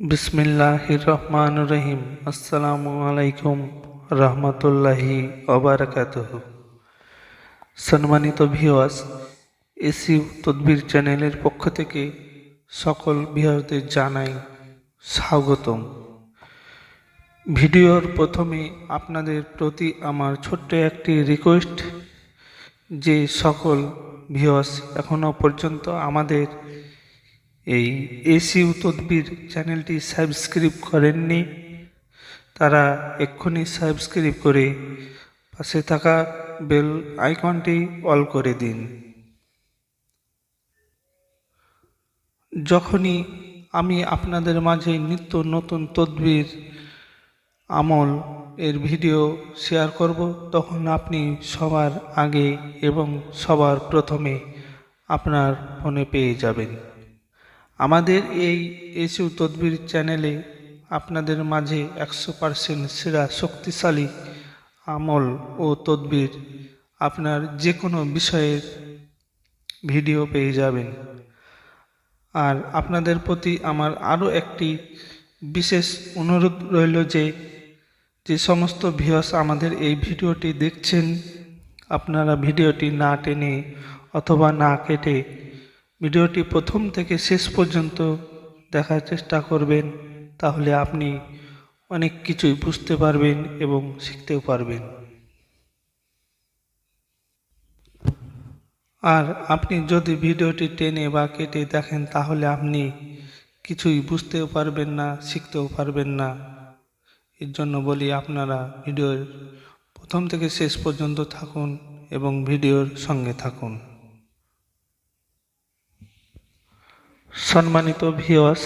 বিসমিল্লাহির রহমান রহিম আসসালামু আলাইকুম রহমতুল্লাহি ওবারাকাতুহ সম্মানিত ভিওয়াস এসি তদবির চ্যানেলের পক্ষ থেকে সকল ভিওয়াসদের জানাই স্বাগতম। ভিডিওর প্রথমে আপনাদের প্রতি আমার ছোট্ট একটি রিকোয়েস্ট যে সকল ভিওয়াস এখনও পর্যন্ত আমাদের এই এসিউ তদবির চ্যানেলটি সাবস্ক্রাইব করেননি, তারা এক্ষুনি সাবস্ক্রাইব করে পাশে থাকা বেল আইকনটি অল করে দিন। যখনই আমি আপনাদের মাঝে নিত্য নতুন তদবির, আমল এর ভিডিও শেয়ার করব, তখন আপনি সবার আগে এবং সবার প্রথমে আপনার ফোনে পেয়ে যাবেন। আমাদের এই এসিউ তদবির চ্যানেলে আপনাদের মাঝে একশো পার্সেন্ট সেরা শক্তিশালী আমল ও তদবির আপনার যে কোনো বিষয়ের ভিডিও পেয়ে যাবেন। আর আপনাদের প্রতি আমার আরও একটি বিশেষ অনুরোধ রইল যে যে সমস্ত ভিউয়ার্স আমাদের এই ভিডিওটি দেখছেন, আপনারা ভিডিওটি না টেনে অথবা না কেটে ভিডিওটি প্রথম থেকে শেষ পর্যন্ত দেখার চেষ্টা করবেন, তাহলে আপনি অনেক কিছুই বুঝতে পারবেন এবং শিখতেও পারবেন। আর আপনি যদি ভিডিওটি টেনে বা কেটে দেখেন, তাহলে আপনি কিছুই বুঝতেও পারবেন না, শিখতেও পারবেন না। এর জন্য বলি আপনারা ভিডিওর প্রথম থেকে শেষ পর্যন্ত থাকুন এবং ভিডিওর সঙ্গে থাকুন। সম্মানিত ভিওয়াস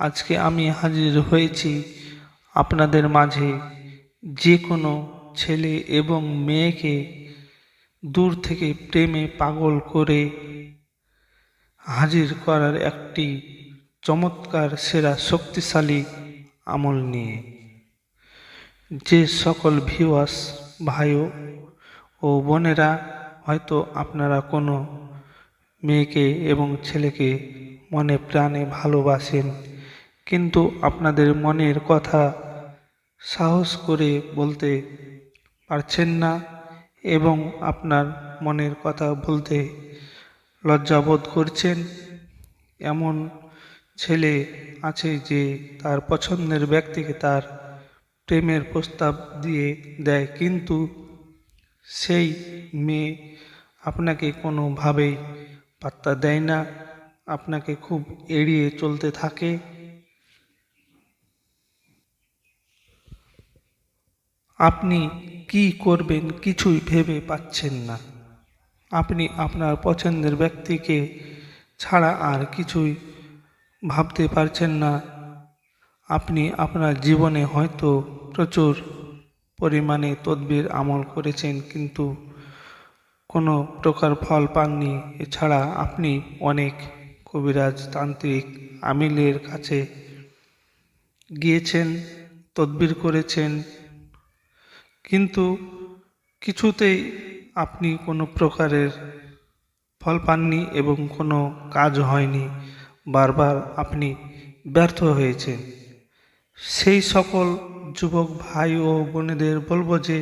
আজকে আমি হাজির হয়েছি আপনাদের মাঝে যে কোনো ছেলে এবং মেয়েকে দূর থেকে প্রেমে পাগল করে হাজির করার একটি চমৎকার, সেরা, শক্তিশালী আমল নিয়ে। যে সকল ভিওয়াস ভাইও ও বোনেরা, হয়তো আপনারা কোনো মেয়েকে এবং ছেলেকে মনে প্রাণে ভালোবাসেন। কিন্তু আপনাদের মনের কথা সাহস করে বলতে পারছেন না এবং আপনার মনের কথা বলতে লজ্জাবোধ করছেন। এমন ছেলে আছে যে তার পছন্দের ব্যক্তিকে তার প্রেমের প্রস্তাব দিয়ে দেয়, কিন্তু সেই মেয়ে আপনাকে কোনোভাবেই পাত্তা দেয় না, আপনাকে খুব এড়িয়ে চলতে থাকে। আপনি কি করবেন কিছুই ভেবে পাচ্ছেন না। আপনি আপনার পছন্দের ব্যক্তিকে ছাড়া আর কিছুই ভাবতে পারছেন না। আপনি আপনার জীবনে হয়তো প্রচুর পরিমাণে তদবির আমল করেছেন, কিন্তু কোনো প্রকার ফল পাননি। এছাড়া আপনি অনেক কবিরাজ তান্ত্রিক আমিলের কাছে গিয়েছেন, তদবির করেছেন। কিন্তু কিছুতেই আপনি কোনো প্রকারের ফল পাননি এবং কোনো কাজ হয়নি। বারবার আপনি ব্যর্থ হয়েছেন। সেই সকল যুবক ভাই ও বোনেদের বলব যে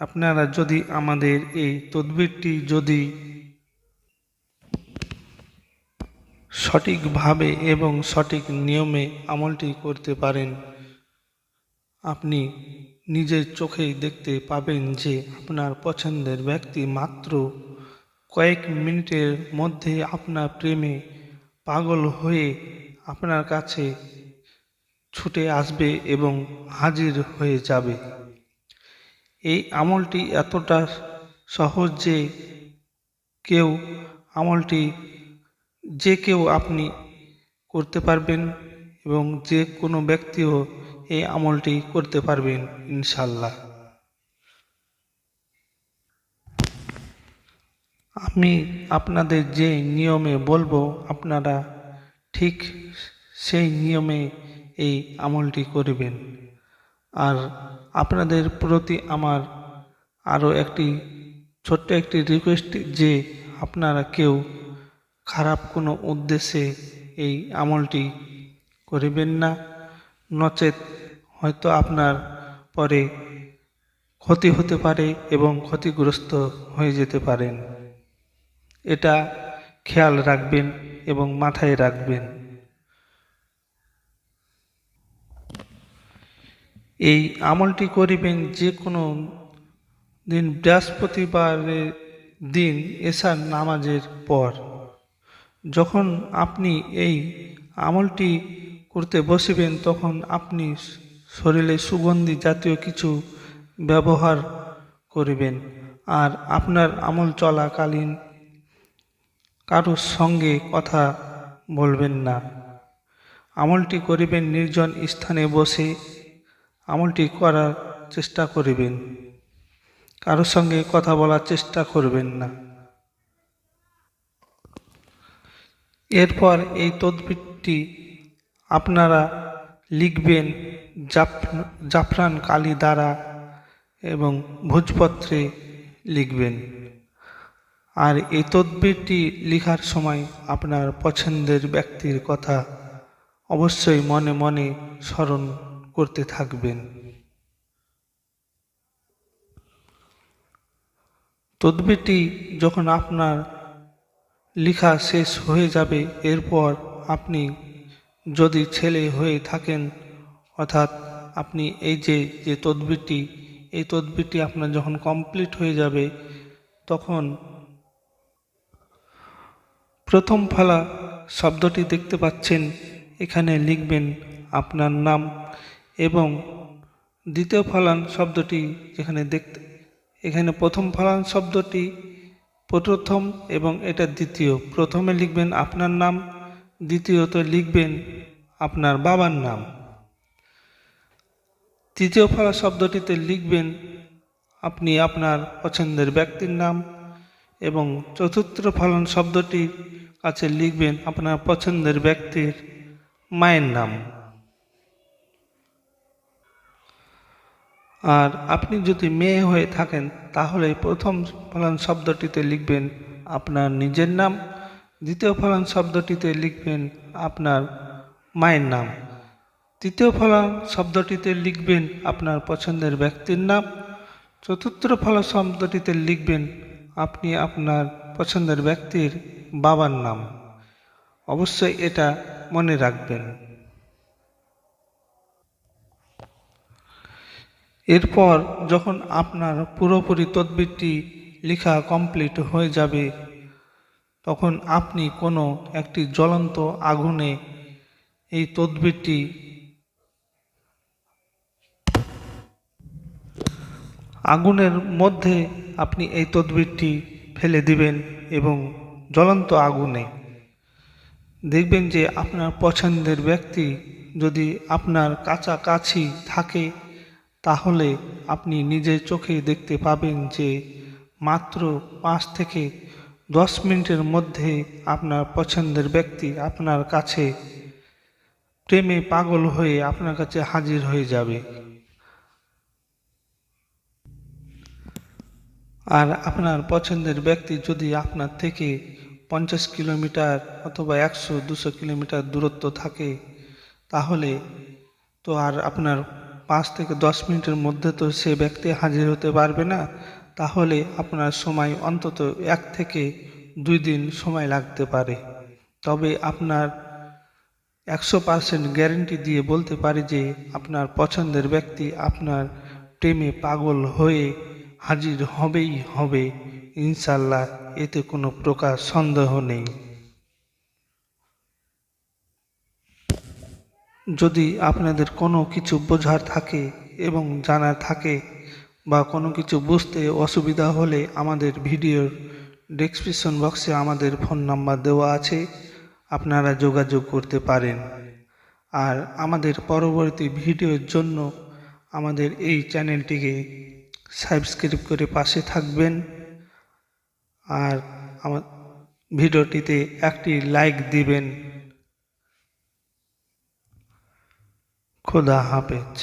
আপনারা যদি আমাদের এই তদবিরটি যদি সঠিকভাবে এবং সঠিক নিয়মে আমলটি করতে পারেন, আপনি নিজের চোখেই দেখতে পাবেন যে আপনার পছন্দের ব্যক্তি মাত্র কয়েক মিনিটের মধ্যে আপনার প্রেমে পাগল হয়ে আপনার কাছে ছুটে আসবে এবং হাজির হয়ে যাবে। এই আমলটি এতটা সহজ যে কেউ আমলটি যে কেউ আপনি করতে পারবেন এবং যে কোনো ব্যক্তিও এই আমলটি করতে পারবেন ইনশাল্লাহ আমি আপনাদের যে নিয়মে বলব, আপনারা ঠিক সেই নিয়মে এই আমলটি করবেন। আর আপনাদের প্রতি আমার আরও একটি, ছোট্ট একটি রিকোয়েস্ট যে আপনারা কেউ খারাপ কোনো উদ্দেশ্যে এই আমলটি করিবেন না। নচেত হয়তো আপনার পরে ক্ষতি হতে পারে এবং ক্ষতিগ্রস্ত হয়ে যেতে পারেন। এটা খেয়াল রাখবেন এবং মাথায় রাখবেন। এই আমলটি করিবেন যে কোনো দিন বৃহস্পতিবারের দিন এশার নামাজের পর। যখন আপনি এই আমলটি করতে বসিবেন, তখন আপনি শরীরে সুগন্ধি জাতীয় কিছু ব্যবহার করিবেন আর আপনার আমল চলাকালীন কারোর সঙ্গে কথা বলবেন না। আমলটি করিবেন নির্জন স্থানে বসে আমলটি করার চেষ্টা করিবেন। কারোর সঙ্গে কথা বলার চেষ্টা করবেন না। এরপর এই তদবিরটি আপনারা লিখবেন জাফ- জাফরান কালি দ্বারা এবং ভোজপত্রে লিখবেন। আর এই তদবিরটি লেখার সময় আপনার পছন্দের ব্যক্তির কথা অবশ্যই মনে মনে স্মরণ করতে থাকবেন। তদবিরটি যখন আপনার লেখা শেষ হয়ে যাবে, এরপর আপনি যদি ছেলে হয়ে থাকেন, অর্থাৎ আপনি এই যে যে তদবিরটি, এই তদবিরটি আপনার যখন কমপ্লিট হয়ে যাবে, তখন প্রথম ফালা শব্দটি দেখতে পাচ্ছেন। এখানে লিখবেন, আপনার নাম এবং দ্বিতীয় ফলান শব্দটি যেখানে দেখতে, এখানে প্রথম ফলান শব্দটি প্রথম এবং এটা দ্বিতীয়। প্রথমে লিখবেন আপনার নাম, দ্বিতীয়ত লিখবেন আপনার বাবার নাম। তৃতীয় ফলা শব্দটিতে লিখবেন আপনি আপনার পছন্দের ব্যক্তির নাম এবং চতুর্থ ফলন শব্দটির কাছে লিখবেন আপনার পছন্দের ব্যক্তির মায়ের নাম। আর আপনি যদি মেয়ে হয়ে থাকেন, তাহলে প্রথম ফলন শব্দটিতে লিখবেন আপনার নিজের নাম, দ্বিতীয় ফলন শব্দটিতে লিখবেন আপনার মায়ের নাম, তৃতীয় ফলন শব্দটিতে লিখবেন আপনার পছন্দের ব্যক্তির নাম, চতুর্থ ফল শব্দটিতে লিখবেন আপনি আপনার পছন্দের ব্যক্তির বাবার নাম। অবশ্যই এটা মনে রাখবেন। এরপর যখন আপনার পুরোপুরি তদবিরটি লেখা কমপ্লিট হয়ে যাবে, তখন আপনি কোনো একটি জ্বলন্ত আগুনে এই তদবিরটি আগুনের মধ্যে আপনি এই তদবিরটি ফেলে দিবেন এবং জ্বলন্ত আগুনে। দেখবেন যে আপনার পছন্দের ব্যক্তি যদি আপনার কাছাকাছি থাকে তাহলে আপনি নিজের চোখে দেখতে পাবেন যে মাত্র পাঁচ থেকে দশ মিনিটের মধ্যে আপনার পছন্দের ব্যক্তি আপনার কাছে প্রেমে পাগল হয়ে আপনার কাছে হাজির হয়ে যাবে। আর আপনার পছন্দের ব্যক্তি যদি আপনার থেকে পঞ্চাশ কিলোমিটার অথবা একশো, দুশো কিলোমিটার দূরত্ব থাকে, তাহলে তো আর আপনার পাঁচ থেকে দশ মিনিটের মধ্যে তো সে ব্যক্তি হাজির হতে পারবে না, তাহলে আপনার সময় অন্তত এক থেকে দুই দিন সময় লাগতে পারে। তবে আপনার একশো পার্সেন্ট গ্যারেন্টি দিয়ে বলতে পারি যে আপনার পছন্দের ব্যক্তি আপনার প্রেমে পাগল হয়ে হাজির হবেই হবে ইনশাল্লাহ এতে কোনো প্রকার সন্দেহ নেই। যদি আপনাদের কোনো কিছু বোঝার থাকে এবং জানার থাকে বা কোনো কিছু বুঝতে অসুবিধা হলে আমাদের ভিডিওর ডেসক্রিপশন বক্সে আমাদের ফোন নাম্বার দেওয়া আছে, আপনারা যোগাযোগ করতে পারেন। আর আমাদের পরবর্তী ভিডিওর জন্য আমাদের এই চ্যানেলটিকে সাবস্ক্রাইব করে পাশে থাকবেন। আর আমার ভিডিওটিতে একটি লাইক দিবেন। খোদা হাফেজ।